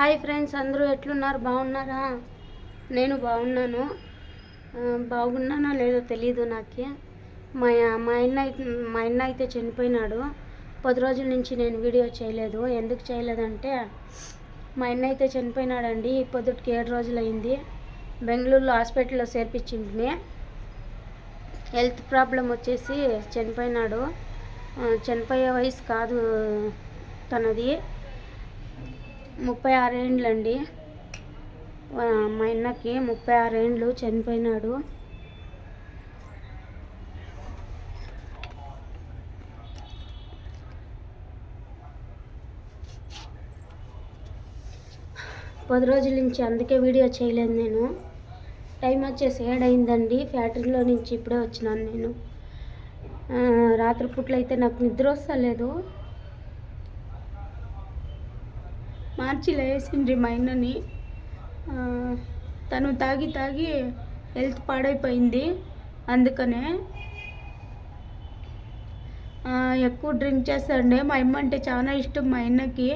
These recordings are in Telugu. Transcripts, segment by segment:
హాయ్ ఫ్రెండ్స్ అందరూ ఎట్లున్నారు? బాగున్నారా? నేను బాగున్నాను. బాగున్నానా బాగున్నానో లేదో తెలీదు నాకు. మా మా అన్న అయితే మా అన్న అయితే చనిపోయినాడు. పది రోజుల నుంచి నేను వీడియో చేయలేదు. ఎందుకు చేయలేదంటే మా అన్న అయితే చనిపోయినాడండి. పొద్దుటికి ఏడు రోజులు అయింది బెంగళూరులో హాస్పిటల్లో చేర్పించింది. హెల్త్ ప్రాబ్లం వచ్చేసి చనిపోయినాడు. చనిపోయే వయసు కాదు తనది. ముప్పై ఆరేండ్లండి. మా అన్నకి ముప్పై ఆరేండ్లు చనిపోయినాడు. పది రోజుల నుంచి అందుకే వీడియో చేయలేదు నేను. టైం వచ్చేసి ఏడైందండి. ఫ్యాక్టరీలో నుంచి ఇప్పుడే వచ్చినాను నేను. రాత్రిపూట్లు అయితే నాకు నిద్ర వస్తలేదు. మార్చి లేసిండ్రి మా అన్నని తను తాగి తాగి హెల్త్ పాడైపోయింది. అందుకనే ఎక్కువ డ్రింక్ చేస్తాండే మా అమ్మ అంటే చాలా ఇష్టం మా అన్నకి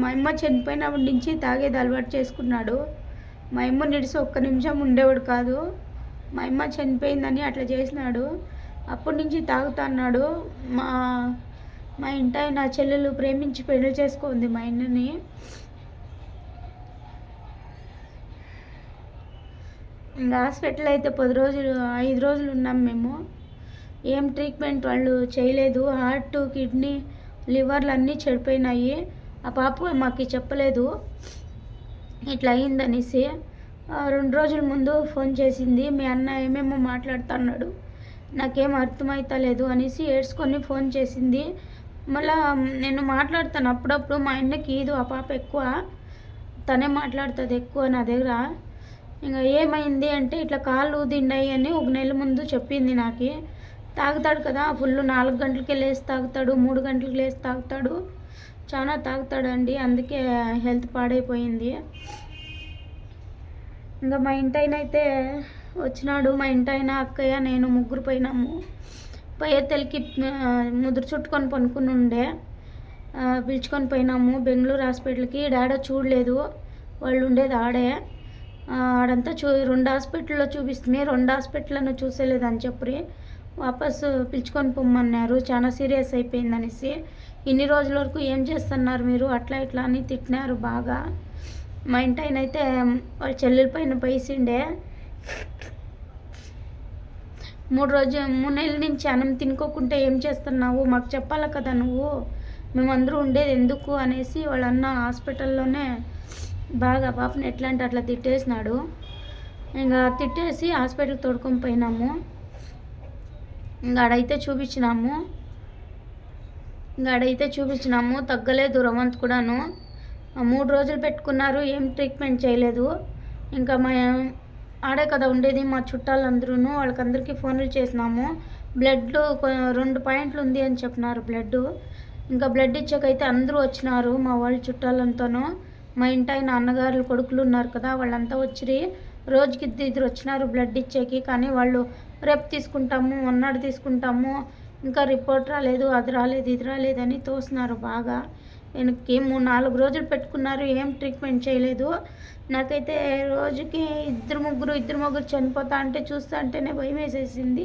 మా అమ్మ చనిపోయినప్పటి నుంచి తాగేది అలవాటు చేసుకున్నాడు. మా అమ్మ నిడిసి ఒక్క నిమిషం ఉండేవాడు కాదు. మా అమ్మ చనిపోయిందని అట్లా చేసినాడు. అప్పటి నుంచి తాగుతున్నాడు మా మా ఇంటాయి నా చెల్లెలు ప్రేమించి పెళ్ళి చేసుకుంది మా అన్నని. ఇంకా హాస్పిటల్ అయితే పది రోజులు ఐదు రోజులు ఉన్నాం మేము. ఏం ట్రీట్మెంట్ వాళ్ళు చేయలేదు. హార్ట్ కిడ్నీ లివర్లు అన్నీ చెడిపోయినాయి. ఆ పాప మాకు చెప్పలేదు. ఇట్లా అయిందనేసి రెండు రోజుల ముందు ఫోన్ చేసింది. మీ అన్న ఏమేమో మాట్లాడుతున్నాడు. నాకేం అర్థమవుతలేదు అనేసి ఏడ్చుకొని ఫోన్ చేసింది. మళ్ళా నేను మాట్లాడతాను. అప్పుడప్పుడు మా ఆయనకి ఇది ఆ పాప ఎక్కువ. తనే మాట్లాడుతుంది ఎక్కువ నా దగ్గర. ఇంకా ఏమైంది అంటే ఇట్లా కాళ్ళు ఊదిండాయి అని ఒక నెల ముందు చెప్పింది నాకు. తాగుతాడు కదా ఫుల్ నాలుగు గంటలకి లేచి తాగుతాడు మూడు గంటలకి లేచి తాగుతాడు. చాలా తాగుతాడండి అందుకే హెల్త్ పాడైపోయింది. ఇంకా మా ఇంటైన అయితే వచ్చినాడు. మా ఇంటైన అక్కయ్య నేను ముగ్గురు పోయినాము. పయ్యత్తెలకి ముదురు చుట్టుకొని పనుకుని ఉండే. పిలుచుకొని పోయినాము. బెంగళూరు హాస్పిటల్కి డాడ చూడలేదు. వాళ్ళు ఉండేది ఆడే. ఆడంతా చూ రెండు హాస్పిటల్లో చూపిస్తుంది. రెండు హాస్పిటల్ను అని చెప్పి వాపస్ పిలుచుకొని పొమ్మన్నారు. చాలా సీరియస్ అయిపోయింది అనేసి. ఇన్ని రోజుల వరకు ఏం చేస్తున్నారు మీరు? అట్లా ఇట్లా అని తిట్టినారు బాగా. మా ఇంటి ఆయన అయితే వాళ్ళ చెల్లెల పైన పైసిండే మూడు రోజు మూడు నెలల నుంచి అన్నం తినుకోకుంటే ఏం చేస్తున్నావు? మాకు చెప్పాలి కదా నువ్వు? మేమందరూ ఉండేది ఎందుకు అనేసి వాళ్ళ అన్న హాస్పిటల్లోనే బాగా పాపని ఎట్లా అంటే అట్లా తిట్టేసినాడు. ఇంకా తిట్టేసి హాస్పిటల్ తోడుకొని పోయినాము. ఇంకా ఆడైతే చూపించినాము. ఇంకా ఆడైతే చూపించినాము. తగ్గలేదు రవంత్ కూడాను. మూడు రోజులు పెట్టుకున్నారు ఏం ట్రీట్మెంట్ చేయలేదు. ఇంకా మా ఆడే కదా ఉండేది మా చుట్టాలందరూ వాళ్ళకందరికీ ఫోన్లు చేసినాము. బ్లడ్ రెండు పాయింట్లు ఉంది అని చెప్పినారు బ్లడ్ ఇంకా బ్లడ్ ఇచ్చాకైతే అందరూ వచ్చినారు మా వాళ్ళ చుట్టాలంతాను. మా ఇంటాయన అన్నగారు కొడుకులు ఉన్నారు కదా వాళ్ళంతా వచ్చి రోజుకి ఇద్దరు ఇద్దరు వచ్చినారు బ్లడ్ ఇచ్చేకి. కానీ వాళ్ళు రేపు తీసుకుంటాము మొన్నటి తీసుకుంటాము. ఇంకా రిపోర్ట్ రాలేదు అది రాలేదు ఇది రాలేదని తోసినారు బాగా. వెనక్కి మూడు నాలుగు రోజులు పెట్టుకున్నారు ఏం ట్రీట్మెంట్ చేయలేదు. నాకైతే రోజుకి ఇద్దరు ముగ్గురు ఇద్దరు ముగ్గురు చనిపోతా అంటే చూస్తా అంటేనే భయం వేసేసింది.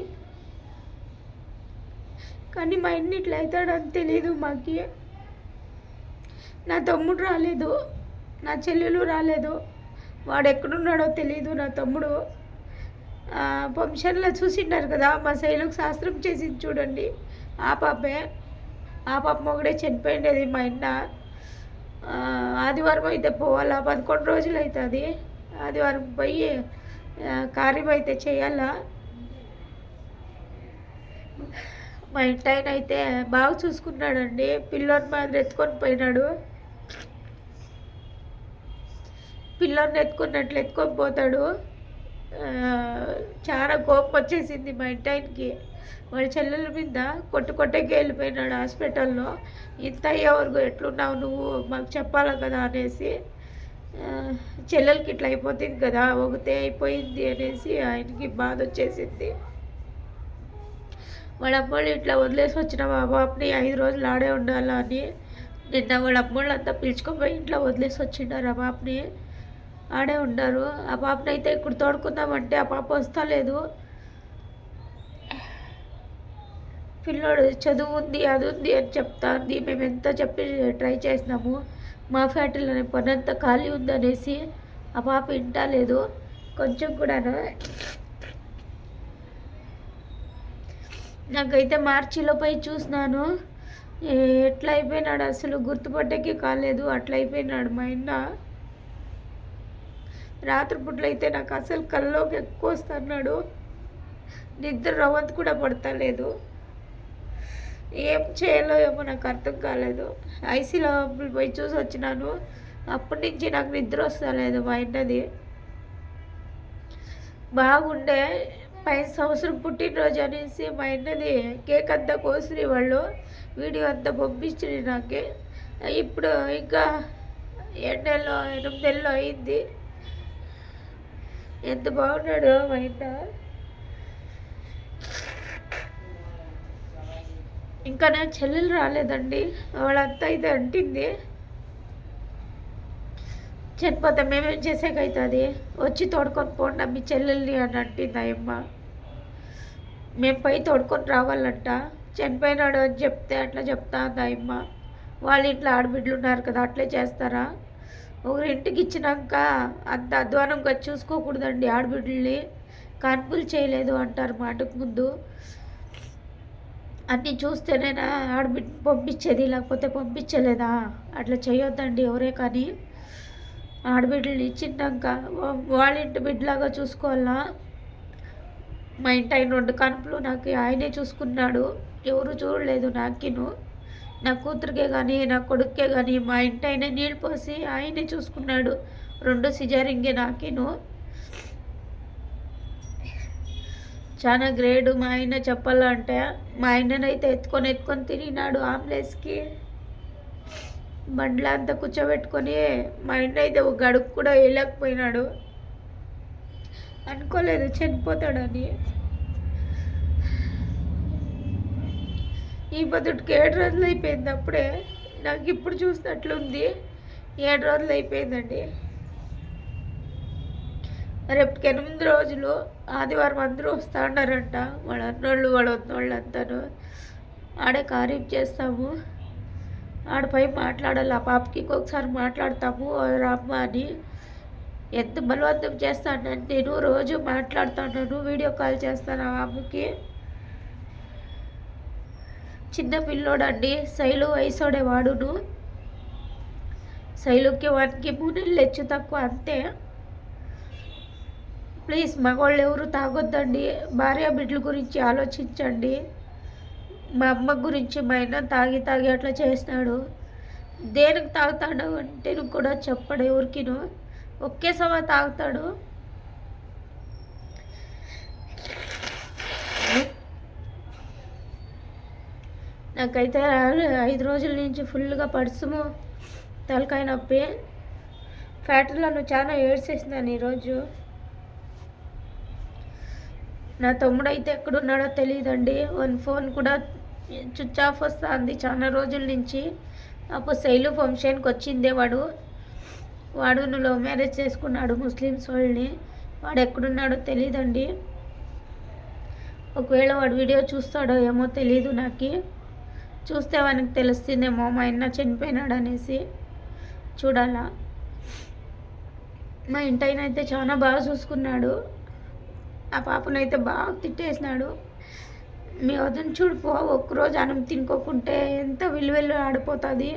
కానీ మా ఇంటి ఇట్లా అవుతాడని తెలియదు మాకి. నా తమ్ముడు రాలేదు నా చెల్లెలు రాలేదు. వాడు ఎక్కడున్నాడో తెలియదు నా తమ్ముడు. ఫంక్షన్లో చూసిండారు కదా మా శైలుకు శాస్త్రం చేసింది చూడండి. ఆ పాపే. ఆ పాప మొగడే చనిపోయిండేది మా ఇంట. ఆదివారం అయితే పోవాలా? పదకొండు రోజులు అవుతుంది ఆదివారం పోయి కార్యం అయితే చేయాలా? మా ఇంటి ఆయన అయితే బాగా చూసుకున్నాడండి. పిల్లోని మాదిరి ఎత్తుకొని పోయినాడు. పిల్లోని ఎత్తుకున్నట్లు ఎత్తుకొని పోతాడు. చాలా కోపం వచ్చేసింది మా ఇంటి ఆయనకి. వాడి చెల్లెల మీద కొట్టు కొట్టకి వెళ్ళిపోయినాడు హాస్పిటల్లో. ఇంత ఎవరు ఎట్లున్నావు నువ్వు? మాకు చెప్పాలి కదా అనేసి చెల్లెలకి ఇట్లా అయిపోతుంది కదా ఒకతే అయిపోయింది అనేసి ఆయనకి బాధ వచ్చేసింది. వాళ్ళ అమ్మలు ఇట్లా వదిలేసి వచ్చిన మా పాపని ఐదు రోజులు ఆడే ఉండాలా అని నిన్న వాళ్ళ అమ్మోళ్ళంతా పిలుచుకొని ఇంట్లో వదిలేసి వచ్చిండారు ఆ పాపని ఆడే ఉన్నారు ఆ పాపని అయితే ఇక్కడ తోడుకుందామంటే ఆ పాప వస్తలేదు. పిల్లోడు చదువు ఉంది అది ఉంది అని చెప్తాంది. మేము ఎంత చెప్పి ట్రై చేసినాము. మా ఫ్యాక్టరీలోనే పని అంతా ఖాళీ ఉందనేసి ఆ పాప వింటలేదు కొంచెం కూడాను నాకైతే మార్చిలో పోయి చూసినాను. ఎట్లా అయిపోయినాడు అసలు? గుర్తుపట్టకి కాలేదు. అట్లా అయిపోయినాడు మా ఆయన. రాత్రిపూట్లయితే నాకు అసలు కల్లోకి ఎక్కువ వస్తున్నాడు. నిద్ర రవంత్ కూడా పడతలేదు. ఏం చేయాలో ఏమో నాకు అర్థం కాలేదు. ఐసీలో పోయి చూసి వచ్చినాను. అప్పటి నుంచి నాకు నిద్ర వస్తలేదు మా ఇంటది. బాగుండే. పై సంవత్సరం పుట్టినరోజు అనేసి మా ఇంటది కేక్ అంతా కోసిరి వాళ్ళు. వీడియో అంతా పంపించింది నాకు. ఇప్పుడు ఇంకా ఏడు ఎనిమిది నెలలో అయింది. ఎంత బాగున్నాడు మా ఇంట. ఇంకా నా చెల్లెలు రాలేదండి. వాళ్ళంతా అయితే అంటింది. చనిపోతే మేమేం చేసేకైతుంది వచ్చి తోడుకొని పోండి మీ చెల్లెల్ని అని అంటుంది అయ్యమ్మ. మేము పై తోడుకొని రావాలంట. చనిపోయినాడు అని చెప్తే అట్లా చెప్తా అయ్యమ్మ. వాళ్ళ ఇంట్లో ఆడబిడ్డలు ఉన్నారు కదా అట్లే చేస్తారా? ఒకరింటికి ఇచ్చినాక అంత అధ్వానంగా చూసుకోకూడదండి ఆడబిడ్డల్ని. కాన్పులు చేయలేదు అంటారు మాటకు ముందు. అన్నీ చూస్తేనేనా ఆడబిడ్డ పంపించేది లేకపోతే పంపించలేదా? అట్లా చేయొద్దండి ఎవరే కానీ. ఆడబిడ్డలు ఇచ్చినాక వాళ్ళ ఇంటి బిడ్డలాగా చూసుకోవాలా? మా ఇంటి ఆయన రెండు కనుపులు నాకు ఆయనే చూసుకున్నాడు. ఎవరు చూడలేదు నాకిను. నా కూతురికే కానీ నా కొడుకే కానీ మా ఇంటి ఆయన నీళ్ళు పోసి ఆయనే చూసుకున్నాడు. రెండు సిజారింగే నాకిను. చాలా గ్రేడు మా ఆయన చెప్పాలంటే. మా ఆయననైతే ఎత్తుకొని ఎత్తుకొని తిరిగినాడు ఆంబులెన్స్కి. బండ్ల అంతా కూర్చోబెట్టుకొని మా ఆయన అయితే ఒక గడుపు కూడా వేయలేకపోయినాడు. అనుకోలేదు చనిపోతాడని. ఈ పొద్దుటికి ఏడు రోజులు అయిపోయింది అప్పుడే. నాకు ఇప్పుడు చూసినట్లుంది. ఏడు రోజులు అయిపోయిందండి. రేపు ఎనిమిది రోజులు ఆదివారం అందరూ వస్తా ఉన్నారంట వాళ్ళ అన్నోళ్ళు వాళ్ళ ఉన్నోళ్ళు అంతాను ఆడే కార్యం చేస్తాము. ఆడపై మాట్లాడాలి. ఆ పాపకి ఇంకొకసారి మాట్లాడతాము. రామ్మ అని. ఎంత బలవంతం చేస్తానని నేను రోజు మాట్లాడుతున్నాను. వీడియో కాల్ చేస్తాను ఆ అమ్మకి చిన్న పిల్లోడండి. శైలు వయసోడే వాడును శైలుకి వానికి మూడు నెలలు హెచ్చు తక్కువ అంతే. ప్లీజ్ మగవాళ్ళు ఎవరు తాగొద్దండి. భార్య బిడ్డల గురించి ఆలోచించండి. మా అమ్మ గురించి మా ఆయన తాగి తాగి అట్లా చేసినాడు దేనికి తాగుతాడు అంటే కూడా చెప్పడు ఎవరికిను. ఒకే సమయం తాగుతాడు. నాకైతే ఐదు రోజుల నుంచి ఫుల్గా పడుసుము తలకాయ నొప్పి. ఫ్యాక్టరీలో చాలా ఏడ్చేసినాను ఈరోజు. నా తమ్ముడు అయితే ఎక్కడున్నాడో తెలియదండి వన్ ఫోన్ కూడా స్విచ్ ఆఫ్ వస్తుంది చాలా రోజుల నుంచి. అప్పుడు శైలు ఫంక్షన్కి వచ్చిందే వాడు. వాడు లవ్ మ్యారేజ్ చేసుకున్నాడు ముస్లిమ్స్ వాళ్ళని. వాడు ఎక్కడున్నాడో తెలియదండి ఒకవేళ వాడు వీడియో చూస్తాడో ఏమో తెలీదు నాకు. చూస్తే వానికి తెలుస్తుందేమో మా ఆయన చనిపోయినాడు అనేసి చూడాలా. మా ఇంటైన అయితే చాలా బాగా చూసుకున్నాడు. ఆ పాపనైతే బాగా తిట్టేసినాడు. మీ వదిన చూడిపో ఒక్కరోజు అన్నం తినుకోకుంటే ఎంత విలువెల్లు ఆడిపోతుంది.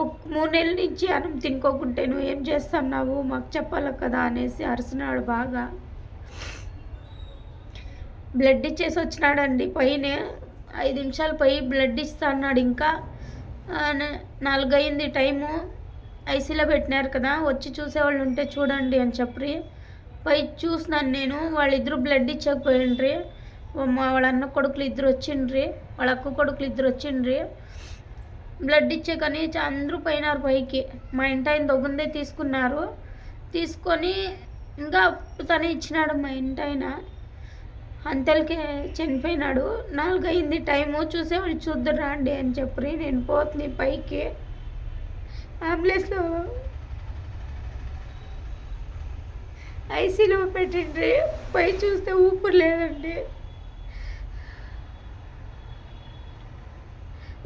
ఒక మూడు నెలల నుంచి అన్నం తినుకోకుంటే నువ్వు ఏం చేస్తున్నావు? మాకు చెప్పాలి కదా అనేసి అరిసినాడు బాగా. బ్లడ్ ఇచ్చేసి వచ్చినాడండి పైన. ఐదు నిమిషాలు పోయి బ్లడ్ ఇస్తా అన్నాడు ఇంకా. నాలుగైంది టైము. ఐసీలో పెట్టినారు కదా వచ్చి చూసేవాళ్ళు ఉంటే చూడండి అని చెప్పి. పోయి చూసినాను నేను. వాళ్ళిద్దరు బ్లడ్ ఇచ్చకపోయిండ్రి. మా వాళ్ళ అన్న కొడుకులు ఇద్దరు వచ్చిండ్రి. వాళ్ళ అక్క కొడుకులు ఇద్దరు వచ్చిండ్రి. బ్లడ్ ఇచ్చే కానీ అందరూ పోయినారు పైకి. మా ఇంటి ఆయన దొంగందే తీసుకున్నారు. తీసుకొని ఇంకా తనే ఇచ్చినాడు మా ఇంటి ఆయన. అంతలకే చనిపోయినాడు. నాలుగు అయింది టైము చూసేవాళ్ళు చూద్దరు రాండి అని చెప్పి నేను పోతుంది పైకి. అంబులెన్స్లో ఐసీలో పెట్టిండ్రి. పై చూస్తే ఊపిరి లేదండి.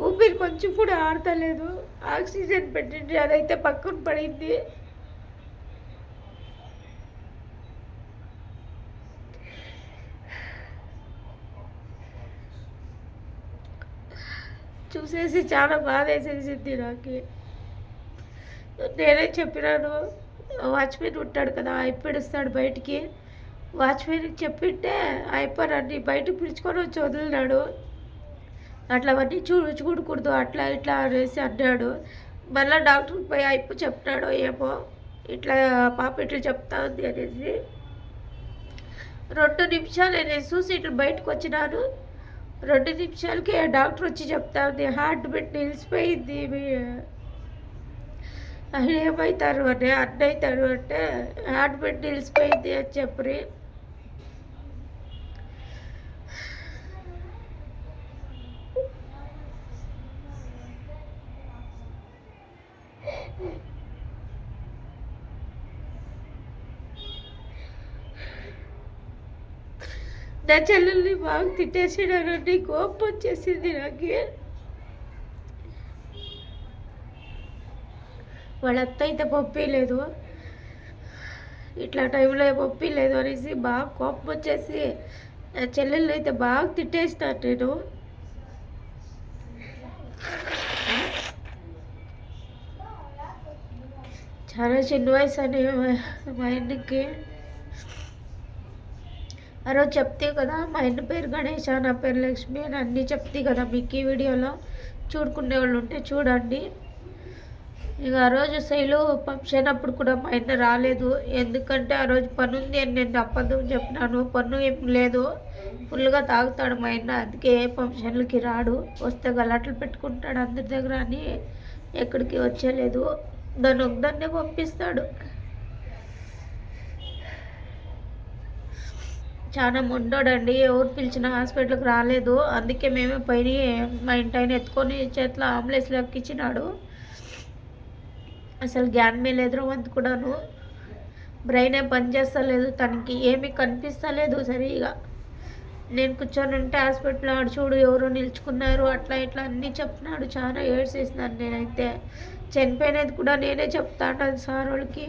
ఊపిరి కొంచెం కూడా ఆడతలేదు. ఆక్సిజన్ పెట్టిండ్రి అదైతే పక్కన పడింది. చూసేసి చాలా బాధ వేసేసింది నాకు. నేనే చెప్పినాను వాచ్మెన్ ఉంటాడు కదా అయిపోయిస్తాడు బయటికి. వాచ్మెన్కి చెప్పింటే అయిపోయారండి బయటకు పిలుచుకొని వచ్చి వదిలినాడు. అట్లా అవన్నీ చూడకూడదు అట్లా ఇట్లా అనేసి అన్నాడు. మళ్ళీ డాక్టర్కి పోయి అయిపో చెప్తాడో ఏమో ఇట్లా పాప ఇట్లా చెప్తా ఉంది అనేసి. రెండు నిమిషాలు నేను చూసి ఇట్లా బయటకు వచ్చినాను. రెండు నిమిషాలకి డాక్టర్ వచ్చి చెప్తా ఉంది హార్ట్ బీట్ నిలిచిపోయింది ఆయన ఏమవుతారు అంటే అన్న అంటే హార్ట్ నిలిచిపోయింది అని చెప్పి నా చెల్లెల్ని బాగా తిట్టేసాడండి కోపం వచ్చేసింది నాకు. వాళ్ళ అత్త అయితే పంపించలేదు. ఇట్లా టైంలో పంపించలేదు అనేసి బాగా కోపం వచ్చేసి నా చెల్లెళ్ళు అయితే బాగా తిట్టేస్తాను నేను. చాలా చిన్న వయసు అని మా ఇంటికి ఆ రోజు చెప్తే కదా మా ఇంటి పేరు గణేష్ నా పేరు లక్ష్మి అని అన్నీ చెప్తే కదా మీకు ఈ వీడియోలో. చూడుకునే వాళ్ళు ఉంటే చూడండి. ఇక ఆ రోజు శైలు ఫంక్షన్ అప్పుడు కూడా మా ఇంట రాలేదు. ఎందుకంటే ఆ రోజు పని ఉంది అని నేను అబద్ధం చెప్పినాను. పన్ను ఏం లేదు. ఫుల్గా తాగుతాడు మా ఆయన. అందుకే ఏ ఫంక్షన్లకి రాడు. వస్తే గలాట్లు పెట్టుకుంటాడు అందరి దగ్గర అని ఎక్కడికి వచ్చేలేదు. దాన్ని ఒకదాన్నే పంపిస్తాడు. చాలా మొండోడండి. ఎవరు పిలిచిన హాస్పిటల్కి రాలేదు. అందుకే మేమే పైన మా ఇంటి ఆయన ఎత్తుకొని చేతిలో అంబులెన్స్లోకి ఇచ్చినాడు. అసలు జ్ఞానమే లేదు వంతు కూడాను బ్రెయిన్ ఏం పనిచేస్తలేదు తనకి ఏమీ కనిపిస్తలేదు సరిగా. నేను కూర్చొని ఉంటే హాస్పిటల్లో ఆడు చూడు ఎవరు నిల్చుకున్నారు అట్లా ఇట్లా అన్నీ చెప్తున్నాడు చాలా ఏడ్చేసినాను నేనైతే. చనిపోయినది కూడా నేనే చెప్తాను సార్ వాళ్ళకి.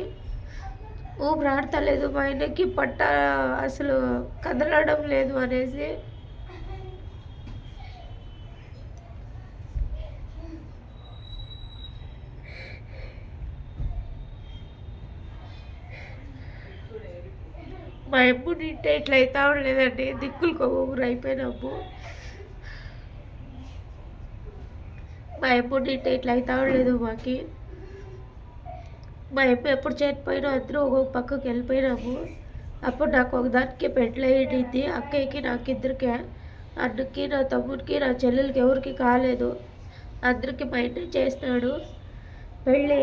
ఊపిరాడతలేదు మా ఆయనకి పట్ట అసలు కదలడం లేదు అనేసి. మా ఎప్పుడు నింటే ఇట్లా అవుతా ఉండలేదండి. దిక్కులు ఊరు అయిపోయినాము మా ఎప్పుడు నింటే ఇట్లా అవుతా ఉండలేదు మాకి. మా అమ్మ ఎప్పుడు చనిపోయినా అందరూ ఒక్కొక్క పక్కకి వెళ్ళిపోయినాము అప్పుడు నాకు ఒక దానికి పెళ్ళయింది అక్కయ్యకి నాకు ఇద్దరికే అన్నకి నా తమ్ముడికి నా చెల్లెలకి ఎవరికి కాలేదు. అందరికి బయట చేస్తాడు పెళ్ళి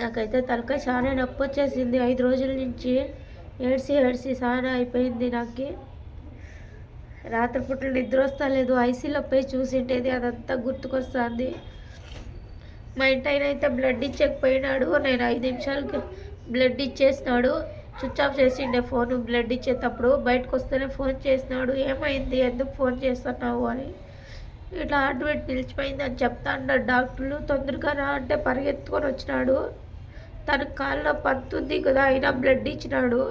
నాకైతే తలకాయ చాలా నొప్పి వచ్చేసింది. ఐదు రోజుల నుంచి ఏడ్చి ఏడ్చి చాలా అయిపోయింది నాకు. రాత్రిపూట నిద్ర వస్తలేదు. ఐసీలో పోయి చూసింటేది అదంతా గుర్తుకొస్తుంది. మా ఇంటి ఆయన అయితే బ్లడ్ ఇచ్చకపోయినాడు. నేను ఐదు నిమిషాలకి బ్లడ్ ఇచ్చేసినాడు. స్విచ్ ఆఫ్ చేసిండే ఫోన్. బ్లడ్ ఇచ్చేటప్పుడు బయటకు వస్తేనే ఫోన్ చేసినాడు. ఏమైంది? ఎందుకు ఫోన్ చేస్తున్నావు అని. ఇట్లా హార్ట్ బీట్ నిలిచిపోయింది అని చెప్తా అన్నాడు డాక్టర్లు. తొందరగా రా అంటే పరిగెత్తుకొని వచ్చినాడు. తన కాళ్ళలో పంతుంది కదా అయినా బ్లడ్ ఇచ్చినాడు.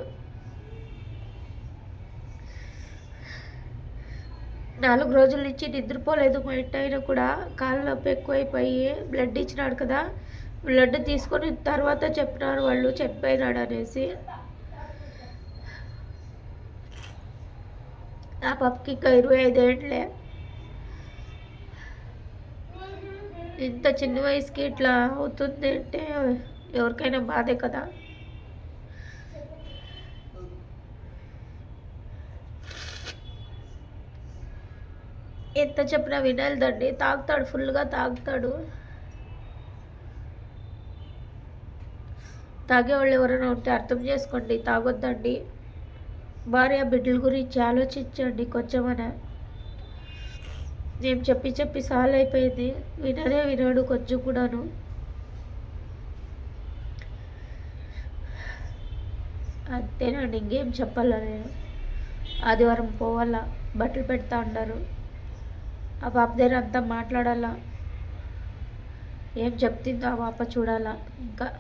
నాలుగు రోజుల నుంచి నిద్రపోలేదు మా ఇంటి ఆయన కూడా. కాళ్ళ నొప్పి ఎక్కువైపోయి బ్లడ్ ఇచ్చినాడు కదా. బ్లడ్ తీసుకొని తర్వాత చెప్పినారు వాళ్ళు చనిపోయినాడు అనేసి. ఆ పప్పుకి ఇంకా ఇరవై ఐదేళ్ళే ఇంత చిన్న వయసుకి ఇట్లా అవుతుంది అంటే ఎవరికైనా బాధే కదా? ఎంత చెప్పినా వినలేదండి. తాగుతాడు ఫుల్గా తాగుతాడు. తాగేవాళ్ళు ఎవరైనా ఉంటే అర్థం చేసుకోండి తాగొద్దండి. భార్య బిడ్డల గురించి ఆలోచించండి కొంచెమనే నేను చెప్పి చెప్పి సాల్ అయిపోయింది వినదే వినడు కొంచెం కూడాను. అంతేనండి ఇంకేం చెప్పాలా నేను. ఆదివారం పోవాలా బట్టలు పెడతా ఉన్నారు ఆ పాప దగ్గర అంతా మాట్లాడాలా. ఏం చెప్తుందో ఆ పాప చూడాలా. ఇంకా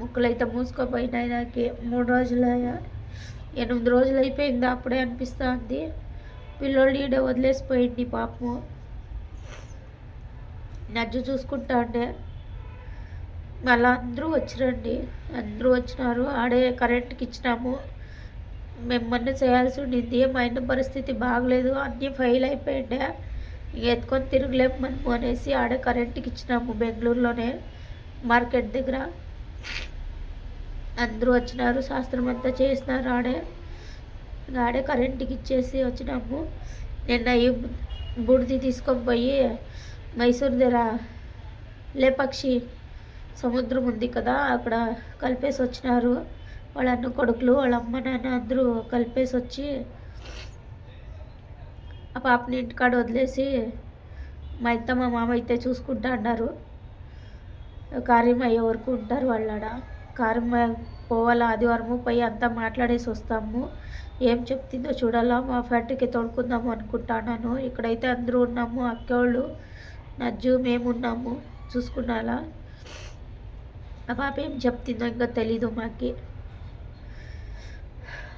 ముక్కులైతే మూసుకోపోయినాయి నాకు. మూడు రోజులు ఎనిమిది రోజులు అయిపోయింది అప్పుడే అనిపిస్తుంది. పిల్లోళ్ళు ఈడే వదిలేసిపోయింది పాపము. నజ్జు చూసుకుంటా ఉండే. మళ్ళీ అందరూ వచ్చిరండి. అందరూ వచ్చినారు. ఆడే కరెంట్కి ఇచ్చినాము. మిమ్మల్ని చేయాల్సి ఉండింది. మా ఇంటి పరిస్థితి బాగలేదు. అన్నీ ఫెయిల్ అయిపోయిండే. ఎత్తుకొని తిరగలేము మనము అనేసి ఆడే కరెంట్కి ఇచ్చినాము బెంగళూరులోనే మార్కెట్ దగ్గర. అందరూ వచ్చినారు. శాస్త్రం అంతా చేసినారు ఆడే. ఆడే కరెంట్కి ఇచ్చేసి వచ్చినాము. నిన్న ఈ బుడిది తీసుకొని పోయి మైసూర్ దగ్గర లేపక్షి సముద్రం ఉంది కదా అక్కడ కలిపేసి వచ్చినారు. వాళ్ళ అన్న కొడుకులు వాళ్ళ అమ్మ నాన్న అందరూ కలిపేసి వచ్చి ఆ పాపని ఇంటికాడ వదిలేసి మా ఇత్త మా మామ అయితే చూసుకుంటా అన్నారు. కార్యం అయ్యే వరకు ఉంటారు వాళ్ళాడ. కార్యం పోవాలా? ఆదివారము పోయి అంతా మాట్లాడేసి వస్తాము. ఏం చెప్తుందో చూడాలా? మా ఫ్రెండ్కి తోడుకుందాము అనుకుంటాను ఇక్కడైతే అందరూ ఉన్నాము అక్కోళ్ళు నజ్జు మేము ఉన్నాము చూసుకున్నాలా? ఆ పాప ఏం చెప్తుందో ఇంకా తెలీదు మాకి.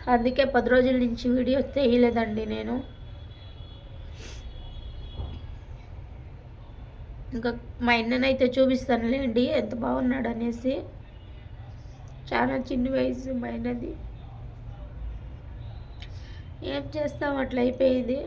అందుకే పది రోజుల నుంచి వీడియో తీయలేదండి నేను. ఇంకా మా అన్ననైతే చూపిస్తానులేండి ఎంత బాగున్నాడు అనేసి. చాలా చిన్న వయసు మా అన్నది. ఏం చేస్తాం అట్లా అయిపోయింది.